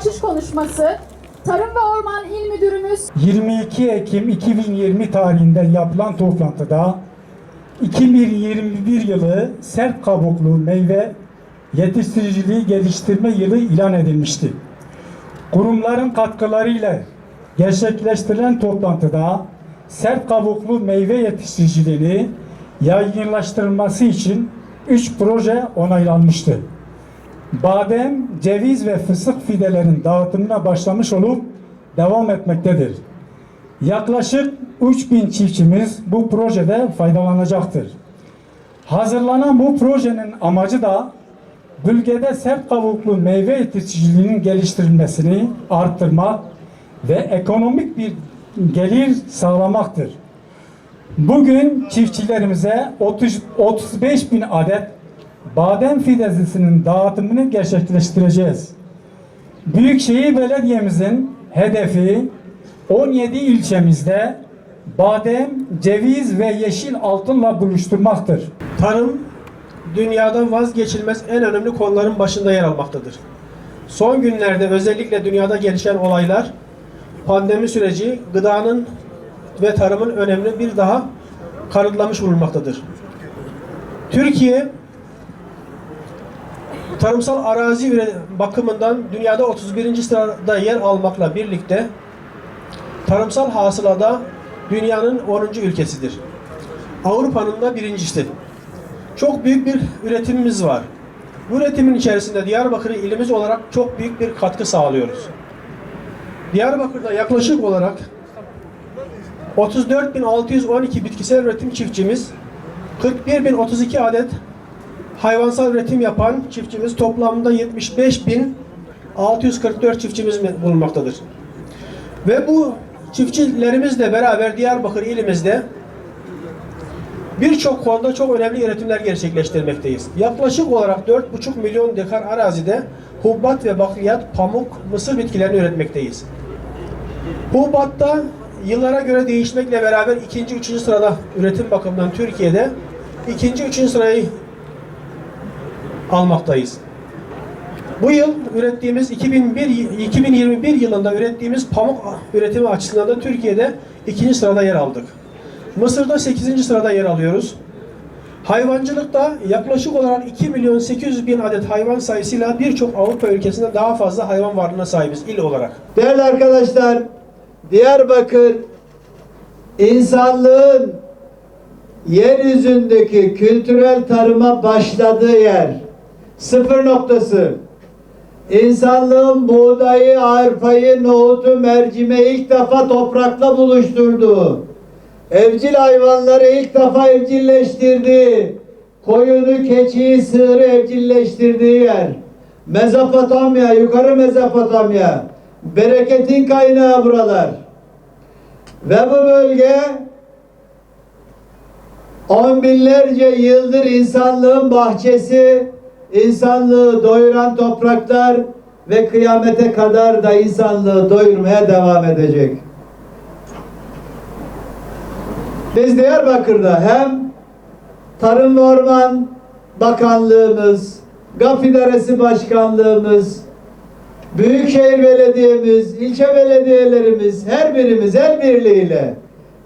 çalışması Tarım ve Orman İl Müdürümüz 22 Ekim 2020 tarihinde yapılan toplantıda 2021 yılı sert kabuklu meyve yetiştiriciliği geliştirme yılı ilan edilmişti. Kurumların katkılarıyla gerçekleştirilen toplantıda sert kabuklu meyve yetiştiriciliğini yaygınlaştırılması için 3 proje onaylanmıştı. Badem, ceviz ve fıstık fidelerin dağıtımına başlamış olup devam etmektedir. Yaklaşık 3000 çiftçimiz bu projede faydalanacaktır. Hazırlanan bu projenin amacı da bölgede sert kabuklu meyve yetiştiriciliğinin geliştirilmesini arttırmak ve ekonomik bir gelir sağlamaktır. Bugün çiftçilerimize 30, 35 bin adet badem fidesinin dağıtımını gerçekleştireceğiz. Büyükşehir Belediye'mizin hedefi 17 ilçemizde badem, ceviz ve yeşil altınla buluşturmaktır. Tarım dünyada vazgeçilmez en önemli konuların başında yer almaktadır. Son günlerde özellikle dünyada gelişen olaylar pandemi süreci gıdanın ve tarımın önemini bir daha kanıtlamış bulunmaktadır. Türkiye tarımsal arazi bakımından dünyada 31. sırada yer almakla birlikte tarımsal hasılada dünyanın 10. ülkesidir. Avrupa'nın da birincisi. Çok büyük bir üretimimiz var. Bu üretimin içerisinde Diyarbakır ilimiz olarak çok büyük bir katkı sağlıyoruz. Diyarbakır'da yaklaşık olarak 34.612 bitkisel üretim çiftçimiz, 41.032 adet hayvansal üretim yapan çiftçimiz toplamda 75.644 çiftçimiz bulunmaktadır. Ve bu çiftçilerimizle beraber Diyarbakır ilimizde birçok konuda çok önemli üretimler gerçekleştirmekteyiz. Yaklaşık olarak 4,5 milyon dekar arazide hubbat ve bakliyat, pamuk, mısır bitkilerini üretmekteyiz. Hubbatta yıllara göre değişmekle beraber ikinci, üçüncü sırada üretim bakımından Türkiye'de ikinci, üçüncü sırayı almaktayız. Bu yıl ürettiğimiz 2001, 2021 yılında ürettiğimiz pamuk üretimi açısından da Türkiye'de ikinci sırada yer aldık. Mısır'da 8. sırada yer alıyoruz. Hayvancılıkta yaklaşık olarak 2 milyon 800 bin adet hayvan sayısıyla birçok Avrupa ülkesinde daha fazla hayvan varlığına sahibiz il olarak. Değerli arkadaşlar, Diyarbakır insanlığın yeryüzündeki kültürel tarıma başladığı yer. Sıfır noktası. İnsanlığın buğdayı, arpayı, nohutu, mercimeği ilk defa toprakla buluşturduğu, evcil hayvanları ilk defa evcilleştirdiği, koyunu, keçiyi, sığırı evcilleştirdiği yer. Mezopotamya, yukarı Mezopotamya. Bereketin kaynağı buralar. Ve bu bölge on binlerce yıldır insanlığın bahçesi, insanlığı doyuran topraklar ve kıyamete kadar da insanlığı doyurmaya devam edecek. Biz Diyarbakır'da hem Tarım ve Orman Bakanlığımız, GAP İdaresi Başkanlığımız, Büyükşehir Belediye'miz, ilçe belediyelerimiz, her birimiz el birliğiyle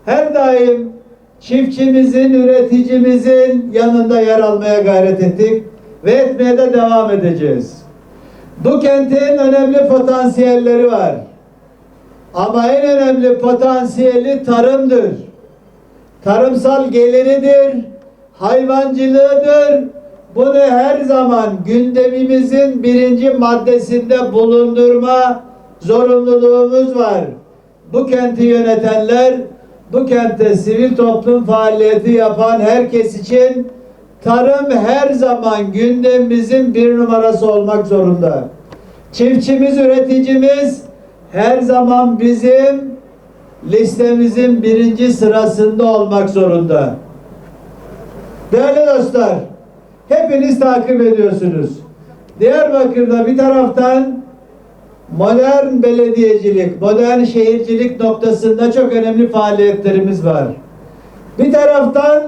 her daim çiftçimizin, üreticimizin yanında yer almaya gayret ettik ve etmeye de devam edeceğiz. Bu kentin önemli potansiyelleri var. Ama en önemli potansiyeli tarımdır. Tarımsal geliridir, hayvancılığıdır, bunu her zaman gündemimizin birinci maddesinde bulundurma zorunluluğumuz var. Bu kenti yönetenler, bu kentte sivil toplum faaliyeti yapan herkes için tarım her zaman gündemimizin bir numarası olmak zorunda. Çiftçimiz, üreticimiz her zaman bizim listemizin birinci sırasında olmak zorunda. Değerli dostlar, hepiniz takip ediyorsunuz. Diyarbakır'da bir taraftan modern belediyecilik, modern şehircilik noktasında çok önemli faaliyetlerimiz var. Bir taraftan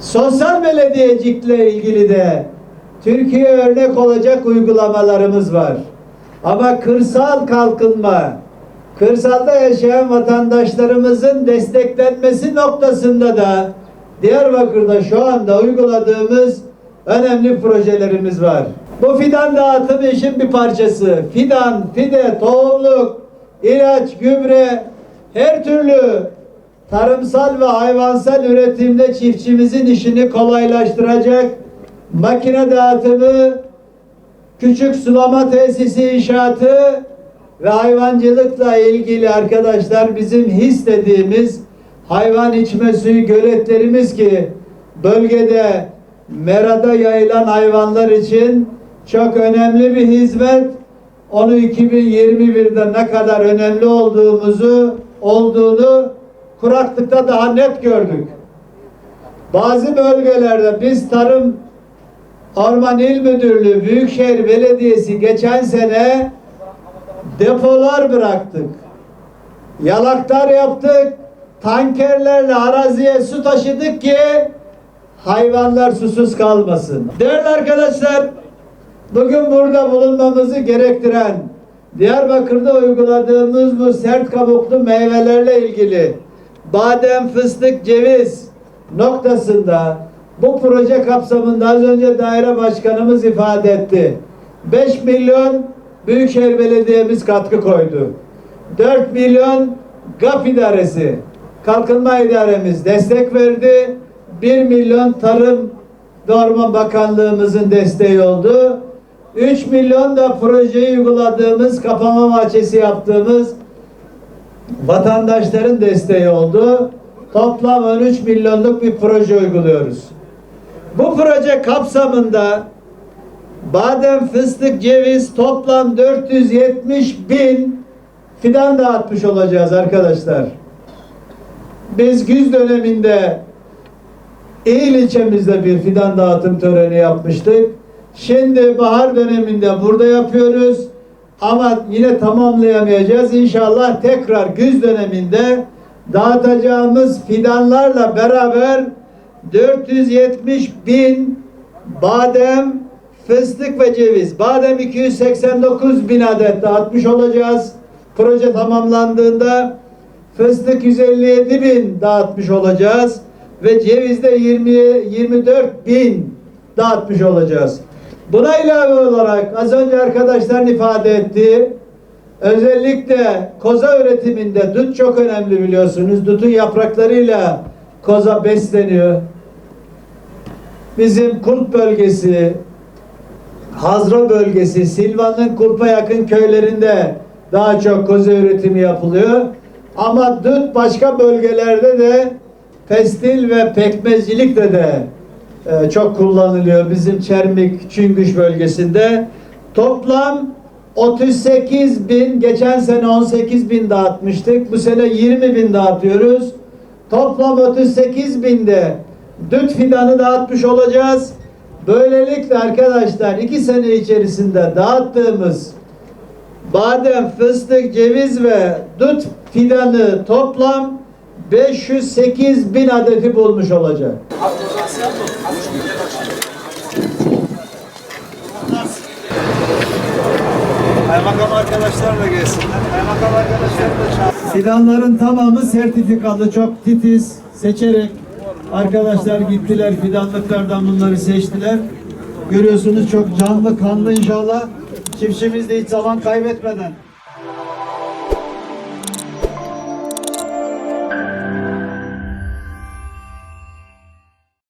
sosyal belediyecilikle ilgili de Türkiye örnek olacak uygulamalarımız var. Ama kırsal kalkınma, kırsalda yaşayan vatandaşlarımızın desteklenmesi noktasında da Diyarbakır'da şu anda uyguladığımız önemli projelerimiz var. Bu fidan dağıtımı işin bir parçası. Fidan, fide, tohumluk, ilaç, gübre, her türlü tarımsal ve hayvansal üretimde çiftçimizin işini kolaylaştıracak makine dağıtımı, küçük sulama tesisi inşaatı ve hayvancılıkla ilgili arkadaşlar bizim his dediğimiz hayvan içme suyu göletlerimiz ki bölgede merada yayılan hayvanlar için çok önemli bir hizmet. Onu 2021'de ne kadar önemli olduğumuzu olduğunu kuraklıkta daha net gördük. Bazı bölgelerde biz tarım Orman İl Müdürlüğü, Büyükşehir Belediyesi geçen sene depolar bıraktık. Yalaklar yaptık. Tankerlerle araziye su taşıdık ki hayvanlar susuz kalmasın. Değerli arkadaşlar, bugün burada bulunmamızı gerektiren Diyarbakır'da uyguladığımız bu sert kabuklu meyvelerle ilgili badem, fıstık, ceviz noktasında bu proje kapsamında az önce daire başkanımız ifade etti. 5 milyon Büyükşehir Belediye'miz katkı koydu. 4 milyon GAP idaresi, Kalkınma İdaremiz destek verdi. 1 milyon Tarım ve Orman Bakanlığımızın desteği oldu. 3 milyon da projeyi uyguladığımız kapama bahçesi yaptığımız vatandaşların desteği oldu. Toplam 13 milyonluk bir proje uyguluyoruz. Bu proje kapsamında badem, fıstık, ceviz toplam 470 bin fidan dağıtmış olacağız arkadaşlar. Biz güz döneminde İl ilçemizde bir fidan dağıtım töreni yapmıştık. Şimdi bahar döneminde burada yapıyoruz. Ama yine tamamlayamayacağız. İnşallah tekrar güz döneminde dağıtacağımız fidanlarla beraber 470 bin badem, fıstık ve ceviz. Badem 289 bin adet dağıtmış olacağız. Proje tamamlandığında fıstık 157 bin dağıtmış olacağız. Ve cevizde 20, 24 bin dağıtmış olacağız. Buna ilave olarak az önce arkadaşların ifade ettiği özellikle koza üretiminde dut çok önemli biliyorsunuz. Dutun yapraklarıyla koza besleniyor. Bizim Kulp bölgesi, Hazra bölgesi, Silvan'ın Kulp'a yakın köylerinde daha çok koza üretimi yapılıyor. Ama dut başka bölgelerde de pestil ve pekmezcilikte de e, çok kullanılıyor. Bizim Çermik, Çüngüş bölgesinde. Toplam 38 bin, geçen sene 18 bin dağıtmıştık. Bu sene 20 bin dağıtıyoruz. Toplam 38 binde düt fidanı dağıtmış olacağız. Böylelikle arkadaşlar iki sene içerisinde dağıttığımız badem, fıstık, ceviz ve dut fidanı toplam 508 bin adeti bulmuş olacak. Kaymakam arkadaşlar da gelsinler. Kaymakam arkadaşlar da çağır. Fidanların tamamı sertifikalı, çok titiz, seçerek arkadaşlar gittiler fidanlıklardan bunları seçtiler. Görüyorsunuz çok canlı, kanlı inşallah. Çiftçimiz de hiç zaman kaybetmeden